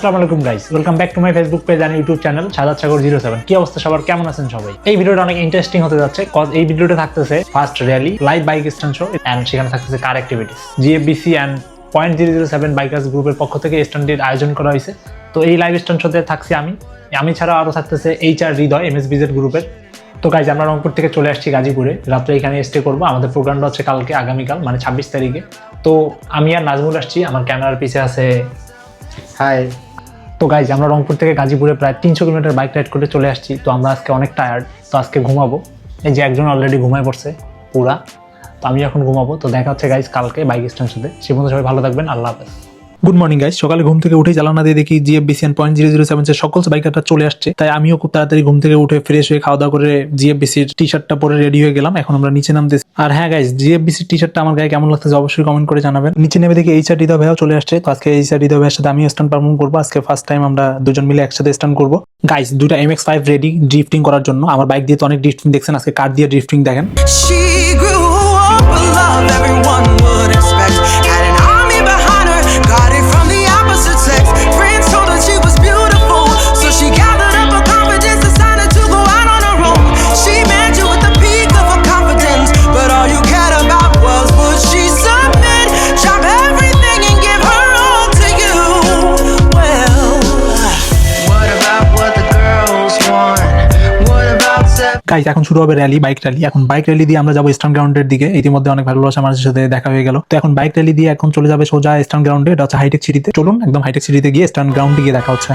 আসসালামু আলাইকুম guys welcome back to my Facebook page and YouTube channel Sadat Sagar zero seven কি অবস্থা সবার? কেমন আছেন সবাই? এই ভিডিওটা অনেক ইন্টারেস্টিং হতে যাচ্ছে কজ এই ভিডিওটা থাকতেছে first rally live bike stand show and সেখানে থাকতেছে car activities GFBC and point zero zero seven bikers গ্রুপের পক্ষ থেকে স্ট্যান্ডের আয়োজন করা হয়েছে। তো এই লাইভ স্ট্যান্ড শোতে থাকছি আমি। আমি ছাড়া আরও থাকতেছে H R Hriday M S BZ গ্রুপের তো গাইজ আমরা রংপুর থেকে চলে আসছি গাজীপুরে। রাত্রে এখানে স্টে করব। আমাদের প্রোগ্রামটা হচ্ছে কালকে, আগামীকাল মানে ছাব্বিশ তারিখে। তো আমি আর নাজমুল আসছি, আমার ক্যামেরার পিছে আছে হাই তো গাইজ আমরা রংপুর থেকে গাজীপুরে প্রায় তিনশো কিলোমিটার বাইক রাইড করে চলে আসছি। তো আমরা আজকে অনেক টায়ার্ড তো আজকে ঘুমাবো। এই যে একজন অলরেডি ঘুমায় পড়ছে, পুরা। তো আমি এখন ঘুমাবো। তো দেখা হচ্ছে গাইজ কালকে বাইক স্ট্যান্ড সাথে সে মধ্যে সবাই ভালো থাকবেন। আল্লাহ হাফেজ। গুড মর্নিং গাইস সকালে ঘুম থেকে উঠে জ্বালানা দিয়ে দেখি GF BCN point zero zero seven সকল বাইকারটা চলে আসছে। তাই আমিও খুব তাড়াতাড়ি ঘুম থেকে উঠে ফ্রেশ হয়ে খাওয়া দাওয়া করে জিএফ বিসির টি শার্টটা পরে রেডি হয়ে গেলাম। এখন আমরা নিচে নামতেছি। আর হ্যাঁ গাইস জিএফ বিসির টি শার্টটা আমার গায়ে কেমন লাগতেছে অবশ্যই কমেন্ট করে জানাবেন। নিচে নেমে দেখি এইচ আর হৃদয় ভাইও চলে আসছে। তো আজকে এইচ আর হৃদয় ভাইয়ের সাথে আমিও স্টান্ট পারফর্ম করব। আজকে ফার্স্ট টাইম আমরা দুজন মিলে একসাথে স্টান্ট করব। গাইস দুটা M X five ready drifting করার জন্য। আমার বাইক দিয়ে তো অনেক ড্রিফটিং দেখছেন, আজকে কার দিয়ে ড্রিফটিং দেখেন। গাইজ এখন শুরু হবে র্যালি বাইক র্যালি এখন বাইক র্যালি দিয়ে আমরা যাব স্টান গ্রাউন্ডের দিকে। ইতিমধ্যে অনেক ভালোবাসা মানুষের সাথে দেখা হয়ে গেল। তো এখন বাইক র্যালি দিয়ে এখন চলে যাবে সোজা স্টান গ্রাউন্ডে এটা হচ্ছে হাইটেক সিটিতে চলুন একদম হাইটেক সিটিতে গিয়ে স্টান গ্রাউন্ডে গিয়ে দেখা হচ্ছে।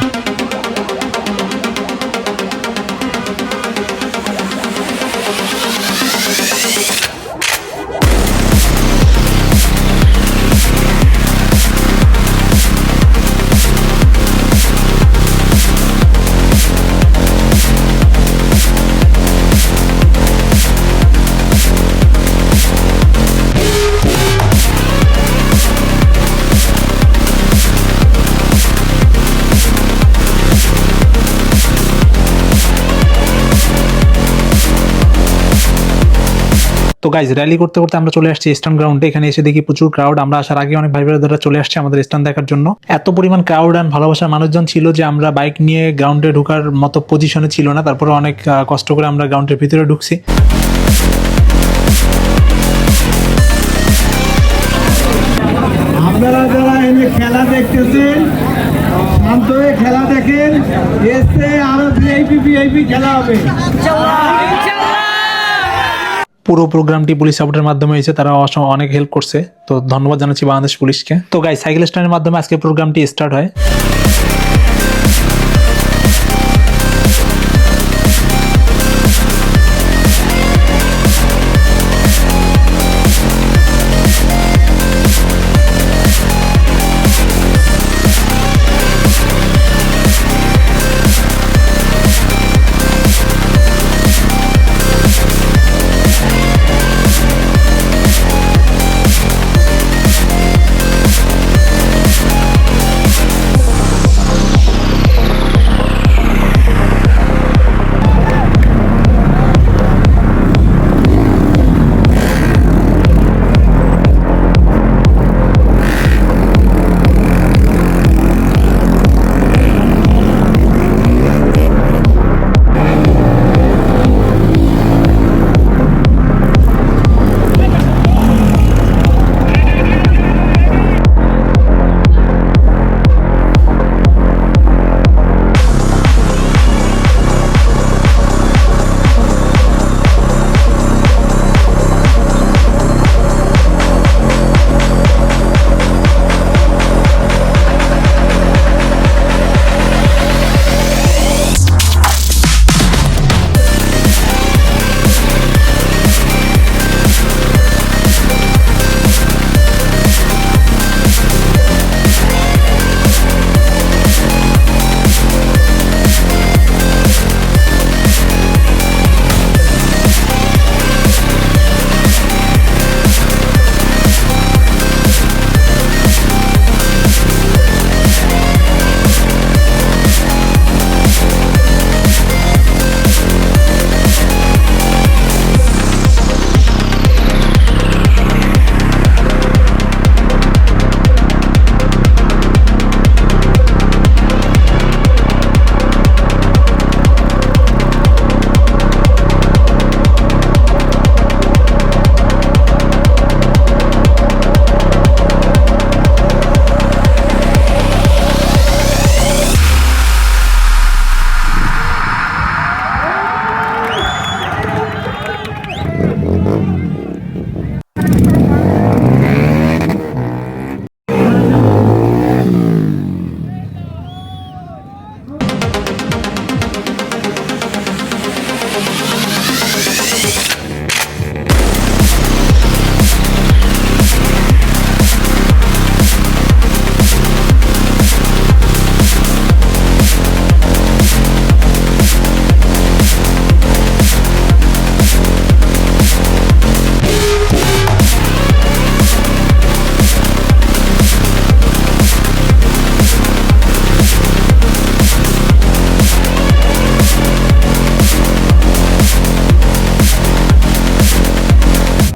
তো গাইজ র্যালি করতে করতে আমরা চলে আসছি স্টান গ্রাউন্ডে এখানে এসে দেখি প্রচুর ক্রাউড আমরা আসার আগে অনেক ভাই বোনেরা চলে আসছে আমাদের স্টান দেখার জন্য। এত পরিমাণ ক্রাউড অ্যান্ড ভালোবাসার মানুষজন ছিল যে আমরা বাইক নিয়ে গ্রাউন্ডে ঢোকার মতো পজিশনে ছিল না। তারপরে অনেক কষ্ট করে আমরা গ্রাউন্ডের ভিতরে ঢুকছি। আপনারা যারা এনে খেলা দেখতেছেন শান্ত খেলা দেখেন। এসে আরও ভিআইপি ভিআইপি খেলা হবে। পুরো প্রোগ্রামটি পুলিশ সাপোর্টের মাধ্যমে হয়েছে, তারা অনেক হেল্প করছে। তো ধন্যবাদ জানাচ্ছি বাংলাদেশ পুলিশকে। তো গাই সাইকেল স্ট্যান্ডের মাধ্যমে আজকে প্রোগ্রামটি স্টার্ট হয়।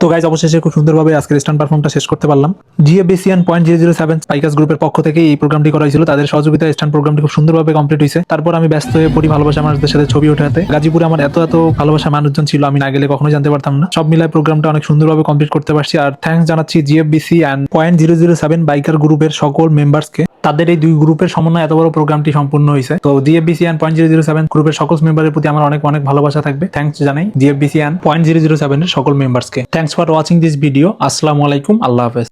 তো গাইজ অবশেষে খুব সুন্দরভাবে আজকের স্টান পারফর্মটা শেষ করতে পারলাম। জিএবিসিয়ান পয়েন্ট জিরো জিরো সেভেন স্পাইকাস গ্রুপের পক্ষ থেকে এই প্রোগ্রামটি করা হয়েছিল। তাদের সহযোগিতায় স্টান প্রোগ্রামটি খুব সুন্দরভাবে কমপ্লিট হয়েছে। তারপর আমি ব্যস্ত হয়ে পড়ি ভালোবাসা মানুষদের সাথে ছবি ওঠাতে। গাজীপুরে আমার এত এত ভালোবাসা মানুষজন ছিল, আমি না গেলে কখনো জানতে পারতাম না। সব মিলায় প্রোগ্রামটা অনেক সুন্দরভাবে কমপ্লিট করতে পারছি। আর থ্যাঙ্কস জানাচ্ছি GFBC and point zero zero seven biker গ্রুপের সকল মেম্বার্সকে তাদের এই দুই গ্রুপের সমন্বয় এত বড় প্রোগ্রামটি সম্পূর্ণ হয়েছে তো DFBC and point zero zero seven গ্রুপের সকল মেম্বারের প্রতি আমার অনেক অনেক ভালোবাসা থাকবে। থ্যাংকস জানাই DFBC and point zero zero সেভেনের সকল মেম্বার্সকে thanks for watching this video আসসালামু আলাইকুম আল্লাহ হাফেজ।